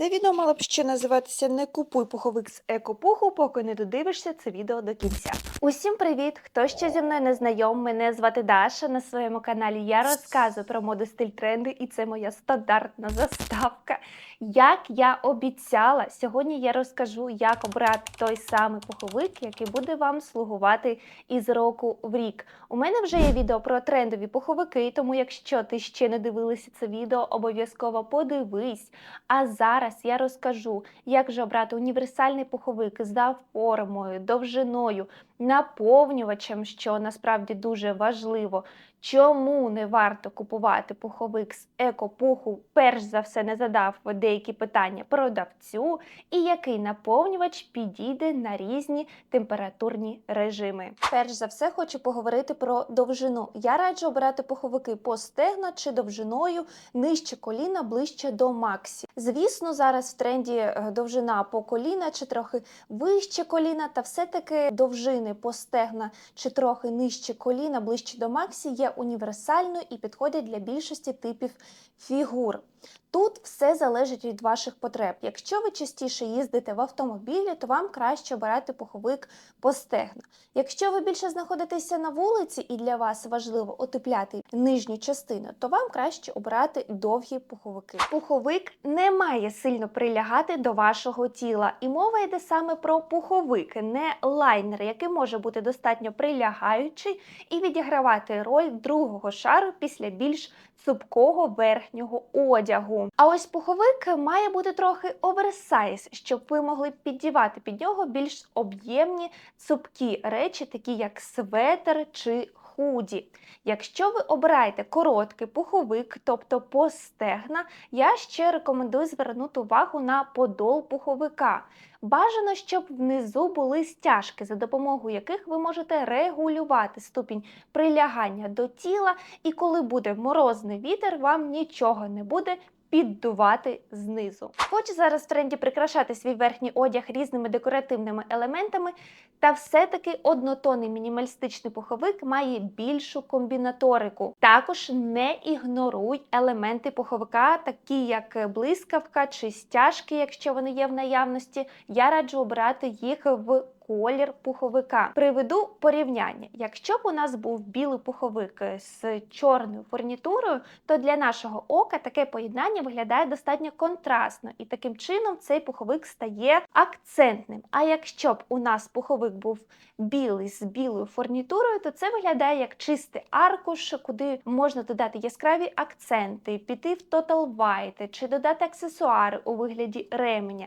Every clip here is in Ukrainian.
Це відео мало б ще називатися Не купуй пуховик з екопуху, поки не додивишся це відео до кінця. Усім привіт! Хто ще зі мною не знайом, мене звати Даша. На своєму каналі я розказую про моду стиль тренди, і це моя стандартна заставка. Як я обіцяла, сьогодні я розкажу, як обрати той самий пуховик, який буде вам слугувати із року в рік. У мене вже є відео про трендові пуховики, тому якщо ти ще не дивилася це відео, обов'язково подивись. А зараз я розкажу, як же обрати універсальний пуховик за формою, довжиною, наповнювачем, що насправді дуже важливо. Чому не варто купувати пуховик з екопуху? Перш за все не задав деякі питання продавцю, і який наповнювач підійде на різні температурні режими. Перш за все хочу поговорити про довжину. Я раджу обирати пуховики по стегна чи довжиною нижче коліна, ближче до максі. Звісно, зараз в тренді е, довжина по коліна чи трохи вище коліна, та все-таки довжини по стегна чи трохи нижче коліна, ближче до максі є універсальною і підходять для більшості типів фігур. Тут все залежить від ваших потреб. Якщо ви частіше їздите в автомобілі, то вам краще обирати пуховик по стегна. Якщо ви більше знаходитеся на вулиці і для вас важливо отепляти нижню частину, то вам краще обирати довгі пуховики. Пуховик не має сильно прилягати до вашого тіла, і мова йде саме про пуховик, не лайнер, який може бути достатньо прилягаючий і відігравати роль другого шару після більш цупкого верхнього одягу. А ось пуховик має бути трохи оверсайз, щоб ви могли піддівати під нього більш об'ємні цупкі речі, такі як светер чи худі. Якщо ви обираєте короткий пуховик, тобто по стегна, я ще рекомендую звернути увагу на подол пуховика. Бажано, щоб внизу були стяжки, за допомогою яких ви можете регулювати ступінь прилягання до тіла, і коли буде морозний вітер, вам нічого не буде піддувати знизу. Хоч зараз в тренді прикрашати свій верхній одяг різними декоративними елементами, та все-таки однотонний мінімалістичний пуховик має більшу комбінаторику. Також не ігноруй елементи пуховика, такі як блискавка чи стяжки, якщо вони є в наявності. Я раджу обирати їх в колір пуховика. Приведу порівняння. Якщо б у нас був білий пуховик з чорною фурнітурою, то для нашого ока таке поєднання виглядає достатньо контрастно, і таким чином цей пуховик стає акцентним. А якщо б у нас пуховик був білий з білою фурнітурою, то це виглядає як чистий аркуш, куди можна додати яскраві акценти, піти в Total White, чи додати аксесуари у вигляді ременя.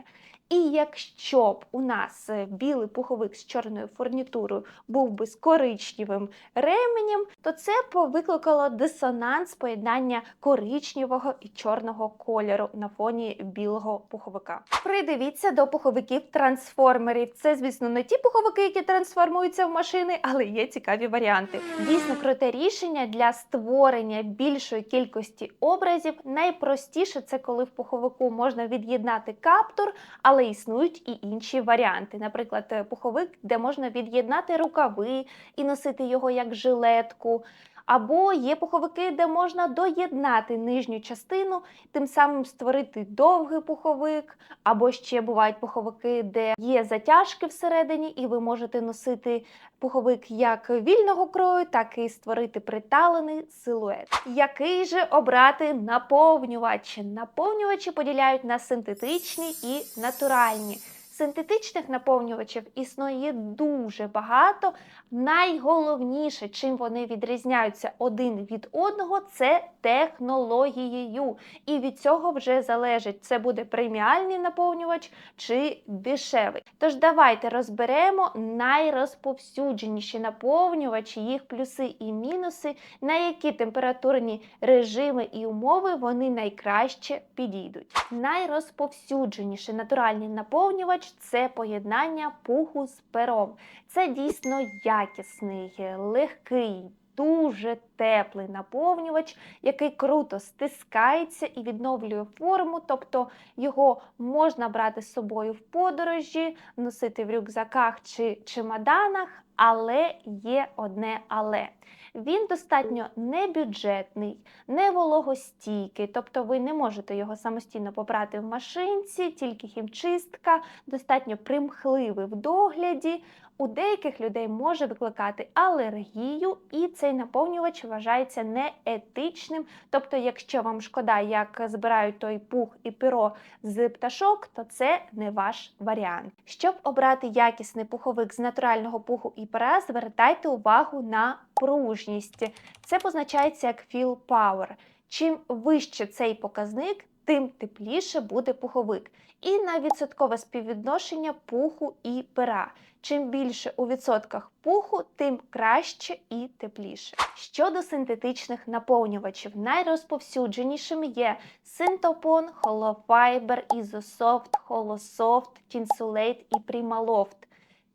І якщо б у нас е, білий пуховик з чорною фурнітурою був би з коричневим ременем, то це б викликало дисонанс поєднання коричневого і чорного кольору на фоні білого пуховика. Придивіться до пуховиків трансформерів. Це, звісно, не ті пуховики, які трансформуються в машини, але є цікаві варіанти. Дійсно, круте рішення для створення більшої кількості образів. Найпростіше це коли в пуховику можна від'єднати каптур, але існують і інші варіанти. Наприклад, е, пуховик, де можна від'єднати рукави і носити його як жилетку. Або є пуховики, де можна доєднати нижню частину, тим самим створити довгий пуховик, або ще бувають пуховики, де є затяжки всередині, і ви можете носити пуховик як вільного крою, так і створити приталений силует. Який же обрати наповнювач? Наповнювачі поділяють на синтетичні і натуральні. Синтетичних наповнювачів існує дуже багато. Найголовніше, чим вони відрізняються один від одного, це технологією. І від цього вже залежить, це буде преміальний наповнювач чи дешевий. Тож давайте розберемо найрозповсюдженіші наповнювачі, їх плюси і мінуси, на які температурні режими і умови вони найкраще підійдуть. Найрозповсюдженіший натуральний наповнювач це поєднання пуху з пером. Це дійсно якісний, легкий, дуже теплий наповнювач, який круто стискається і відновлює форму, тобто його можна брати з собою в подорожі, носити в рюкзаках чи чемоданах, але є одне але. Він достатньо небюджетний, не вологостійкий, тобто ви не можете його самостійно попрати в машинці, тільки хімчистка, достатньо примхливий в догляді. У деяких людей може викликати алергію, і цей наповнювач вважається неетичним. Тобто, якщо вам шкода, як збирають той пух і перо з пташок, то це не ваш варіант. Щоб обрати якісний пуховик з натурального пуху і пера, звертайте увагу на пружність. Це позначається як feel power. Чим вище цей показник, тим тепліше буде пуховик. І на відсоткове співвідношення пуху і пера. Чим більше у відсотках пуху, тим краще і тепліше. Щодо синтетичних наповнювачів, найрозповсюдженішими є синтопон, холофайбер, ізософт, холософт, тінсулейт і прималофт.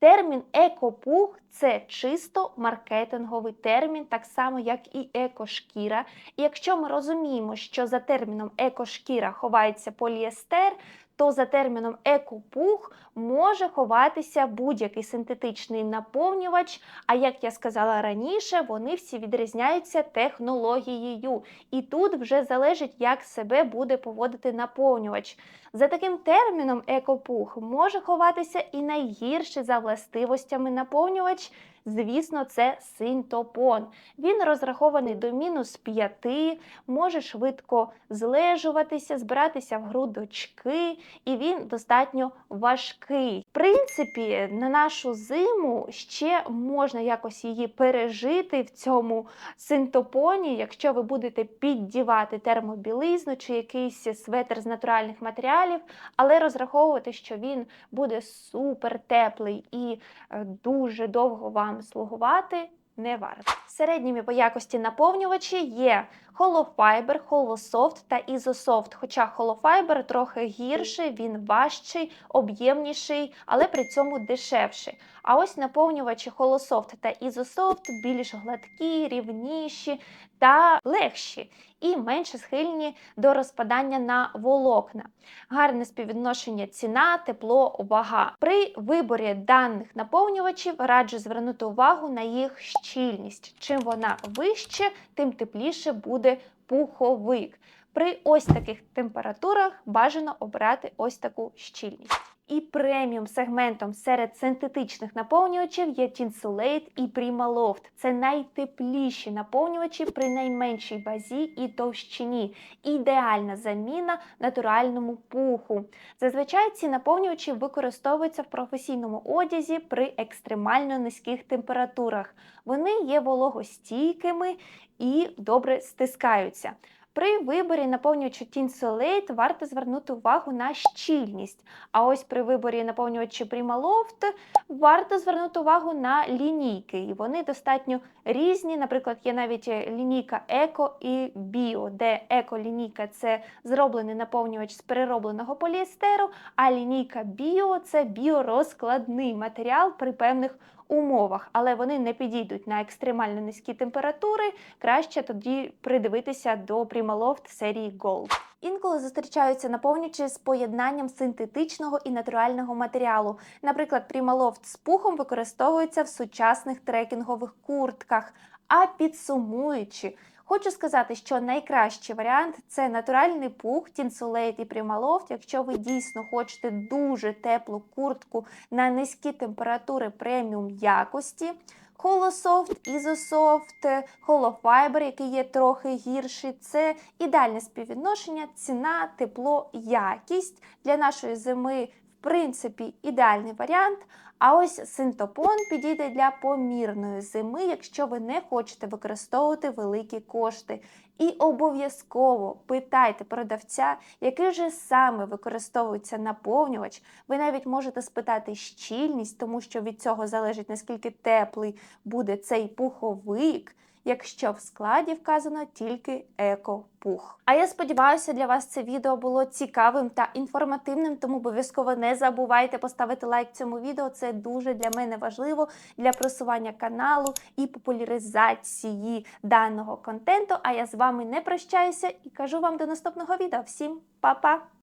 Термін екопух це чисто маркетинговий термін, так само як і екошкіра. І якщо ми розуміємо, що за терміном екошкіра ховається поліестер, то за терміном екопух може ховатися будь-який синтетичний наповнювач. А як я сказала раніше, вони всі відрізняються технологією. І тут вже залежить, як себе буде поводити наповнювач. За таким терміном екопух може ховатися і найгірший за властивостями наповнювач. Звісно, це синтопон. Він розрахований до мінус 5, може швидко злежуватися, збиратися в грудочки, і він достатньо важкий. Принципі, на нашу зиму ще можна якось її пережити в цьому синтопоні, якщо ви будете піддівати термобілизну чи якийсь светр з натуральних матеріалів, але розраховувати, що він буде супер теплий і е, дуже довго вам слугувати не варто. Середніми по якості наповнювачі є холофайбер, холософт та ізософт. Хоча холофайбер трохи гірший, він важчий, об'ємніший, але при цьому дешевший. А ось наповнювачі холософт та ізософт більш гладкі, рівніші та легші і менше схильні до розпадання на волокна. Гарне співвідношення ціна, тепло, вага. При виборі даних наповнювачів раджу звернути увагу на їх щільність. Чим вона вище, тим тепліше буде пуховик. При ось таких температурах бажано обрати ось таку щільність. І преміум сегментом серед синтетичних наповнювачів є Tinsulate і Primaloft. Це найтепліші наповнювачі при найменшій базі і товщині. Ідеальна заміна натуральному пуху. Зазвичай ці наповнювачі використовуються в професійному одязі при екстремально низьких температурах. Вони є вологостійкими і добре стискаються. При виборі наповнювача Tinsolate варто звернути увагу на щільність. А ось при виборі наповнювача Primaloft варто звернути увагу на лінійки. І вони достатньо різні. Наприклад, є навіть лінійка Еко і Біо, де еко-лінійка це зроблений наповнювач з переробленого поліестеру, а лінійка Біо це біорозкладний матеріал при певних умовах, але вони не підійдуть на екстремально низькі температури. Краще тоді придивитися до Primaloft серії Gold. Інколи зустрічаються наповнювачі з поєднанням синтетичного і натурального матеріалу. Наприклад, Primaloft з пухом використовується в сучасних трекінгових куртках. А підсумуючи, Хочу сказати, що найкращий варіант це натуральний пух, тінсулейт і Primaloft. Якщо ви дійсно хочете дуже теплу куртку на низькі температури преміум якості. Холософт, ізософт, холофайбер, який є трохи гірший. Це ідеальне співвідношення, ціна, тепло, якість для нашої зими. Принципі, ідеальний варіант. А ось синтопон підійде для помірної зими, якщо ви не хочете використовувати великі кошти. І обов'язково питайте продавця, який же саме використовується наповнювач. Ви навіть можете спитати щільність, тому що від цього залежить наскільки теплий буде цей пуховик. Якщо в складі вказано тільки екопух. А я сподіваюся, для вас це відео було цікавим та інформативним, тому обов'язково не забувайте поставити лайк цьому відео. Це дуже для мене важливо для просування каналу і популяризації даного контенту. А я з вами не прощаюся і кажу вам до наступного відео. Всім па-па!